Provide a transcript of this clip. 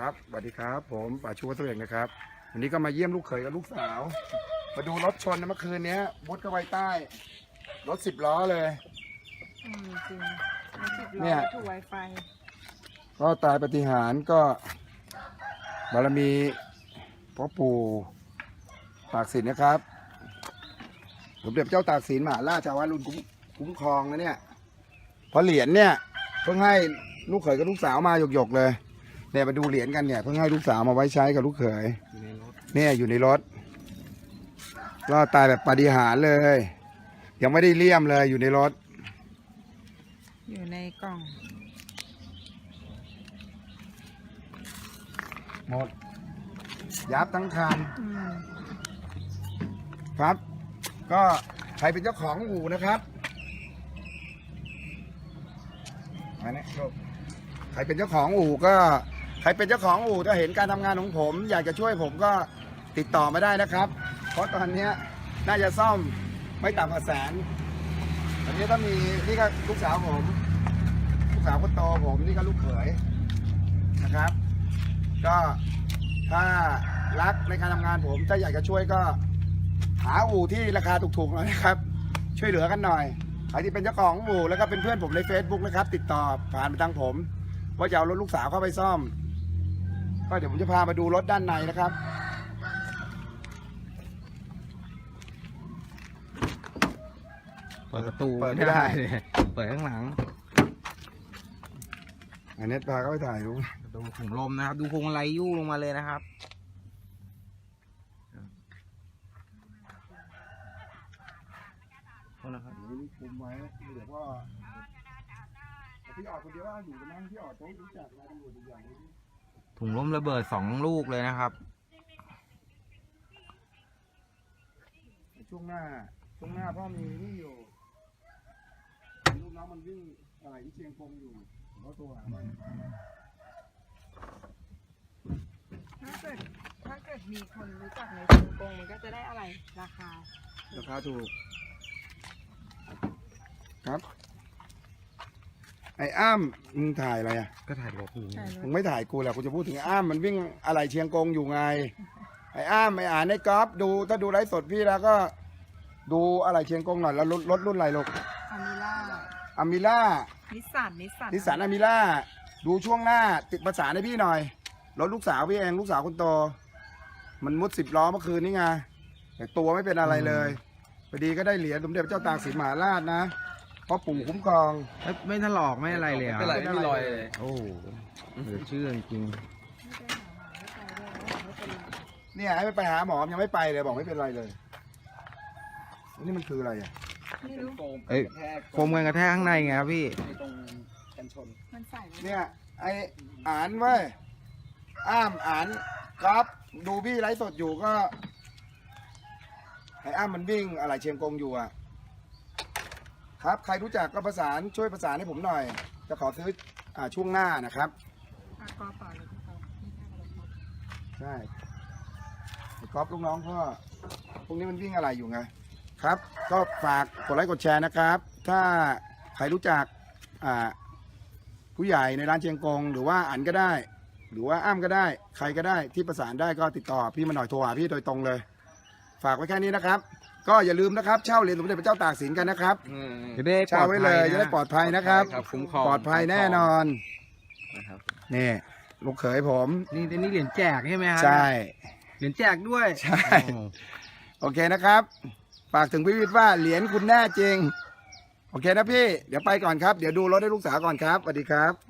ครับสวัสดีครับ ผมป่าชูวัฒน์เอกนะครับ วันนี้ก็มาเยี่ยมลูกเขยกับลูกสาว มาดูรถชนนะเมื่อคืนเนี้ยมุดเข้าไปใต้ รถสิบล้อเลย อืมจริงไม่สิบเนี่ล้อย ถูกไวไฟก็ตายปฏิหารย์ก็ บารมีพ่อปู่ตากสินนะครับสมเด็จเจ้าตากสินมหาราชาวารุ่นคุ้มคุ้มครองนะเนี่ยเพราะเหรียญเนี่ยเพิ่งให้ลูกเขยกับลูกสาวมาหยกๆเลย เนี่ยมาดูเหรียญกันเนี่ยเพิ่งให้ลูกสาวมาไว้ใช้กับลูกเขยอยู่ในรถเนี่ยอยู่ในรถก็ตายแบบปาฏิหาริย์เลย ยังไม่ได้เลี่ยมเลยอยู่ในรถ อยู่ในกล่อง หมด ยับทั้งคันอืมครับ ก็ใครเป็นเจ้าของอู่นะครับมาเนี่ยโชคใครเป็นเจ้าของอู่ก็ ใครเป็นเจ้าของอู่ถ้าเห็นการทำงานของผม อยากจะช่วยผมก็ติดต่อมาได้นะครับ เพราะตอนเนี้ยน่าจะซ่อมไม่ต่ำกว่าแสนตอนนี้ต้องมีนี่ก็ลูกสาวผม ลูกสาวคนโตผมนี่ก็ลูกเขยนะครับ ก็ถ้ารักในการทำงานผม ถ้าอยากจะช่วยก็หาอู่ที่ราคาถูกๆหน่อยนะครับ ช่วยเหลือกันหน่อยใครที่เป็นเจ้าของอู่แล้วก็เป็นเพื่อนผมใน Facebook นะครับ ติดต่อผ่านไปทางผม ว่าจะเอารถลูกสาวเข้าไปซ่อม ก็เดี๋ยวผมจะพามาดูรถด้านในนะครับ เปิดประตูเปิดไม่ได้เลยเปิดข้างหลัง อันนี้พาเขาไปถ่ายรูปประตูถุงลมนะครับ ดูพวงมาลัยยู่ลงมาเลยนะครับ โทษนะครับ นี่คุมไว้เดี๋ยวว่าพี่ออดคนเดียวว่าอยู่กันนะพี่ออดต้องรู้จักนายตำรวจอีกอย่างหนึง ถุงลมระเบิดสองลูกเลยนะครับ ช่วงหน้า ช่วงหน้าพ่อมีนี่อยู่ลูกน้องมันวิ่งอะไรที่เชียงคงอยู่ผมก็ตัวหามันถ้าเกิดถ้าเกิดมีคนรู้จักในเชียงกงมันก็จะได้อะไรราคา ราคาถูก ครับ ไอ้อ้ามมึงถ่ายอะไรอะก็ถ่ายรถอยู่ใช่รมึถงไม่ถ่ายกูแหละกูจะพูดถึงอ้ามมันวิ่งอะไรเชียงกงอยู่ไง ไอ้อ้ามไอ้อ่านไอ้ก๊อฟดูถ้าดูไลฟ์สดพี่แล้วก็ ดูอะไรเชียงกงหน่อยแล้วรถรถรุ่นอะไรลูกอามิล่าอามิล่านิสสันนิสสันนิสสันอามิล่าดูช่วงหน้าติดประสานให้พี่หน่อยรถลูกสาวพี่เองลูกสาวคนโตมันมุดสิบล้อเมื่อคืนนี่ไงแต่ตัวไม่เป็นอะไรเลยพอดีก็ได้เหรียญสมเด็จพระเจ้าตากสินมหาราชนะเพราะปู่คุ้มครอง ไม่ไม่ถลอกไม่อะไรเลยเหรไม่เป็นไรอะไม่มีรอยเลยโอ้โหเหลือเชื่อจริงไม่ได้หาหาไม่ไปด้วยนะบอกไม่เป็นไรเนี่ยให้ไปหาหมอยังไม่ไปเลยบอกไม่เป็นไรเลยอันนี่มันคืออะไรอะ ไม่รู้โฟมเอ้ยกระแทกโฟมกันกระแทกข้างในไงครับพี่ในตรงกันชนมันใส่ไว้เนี่ยไออ่านเว้ยอ้ามอ่านครับ ดูพี่ไลฟ์สดอยู่ก็ไออ้ามมันวิ่งอะไรเชียงกงอยู่อะ ครับ ใครรู้จักก็ประสานช่วยประสานให้ผมหน่อย จะขอซื้ออ่าช่วงหน้านะครับอะกอเปล่าเลยกอไม่ใช่อะไรใช่ไอ้ก๊อฟลูกน้องพ่อพวกนี้มันวิ่งอะไรอยู่ไงครับ ก็ฝากกดไลค์กดแชร์นะครับ ถ้าใครรู้จักอ่าผู้ใหญ่ในร้านเชียงกง หรือว่าอันก็ได้ หรือว่าอ้ำก็ได้ ใครก็ได้ที่ประสานได้ก็ติดต่อพี่มาหน่อยโทรหาพี่โดยตรงเลย ฝากไว้แค่นี้นะครับ ก็อย่าลืมนะครับเช่าเหรียญสมเด็จพระเจ้าตากสินกันนะครับอืมจะได้ปลเช่าอดไว้ภัเลยยจะนะได้ปลอดภัยนะครับ ครับคุ้มครองปลอดภัยแน่นอนนะครับนี่ลูกเขยผม นี่นี่เหรียญแจกใช่ไหมครัใช่ เหรียญแจกด้วยใช่ โอ้โอเคนะครับ ฝากถึงพี่วิทย์ว่าเหรียญคุณแน่จริง โอเคนะพี่ เดี๋ยวไปก่อนครับ เดี๋ยวดูรถให้ลูกสาวก่อนครับสวัสดีครับสวัสดีค่ะ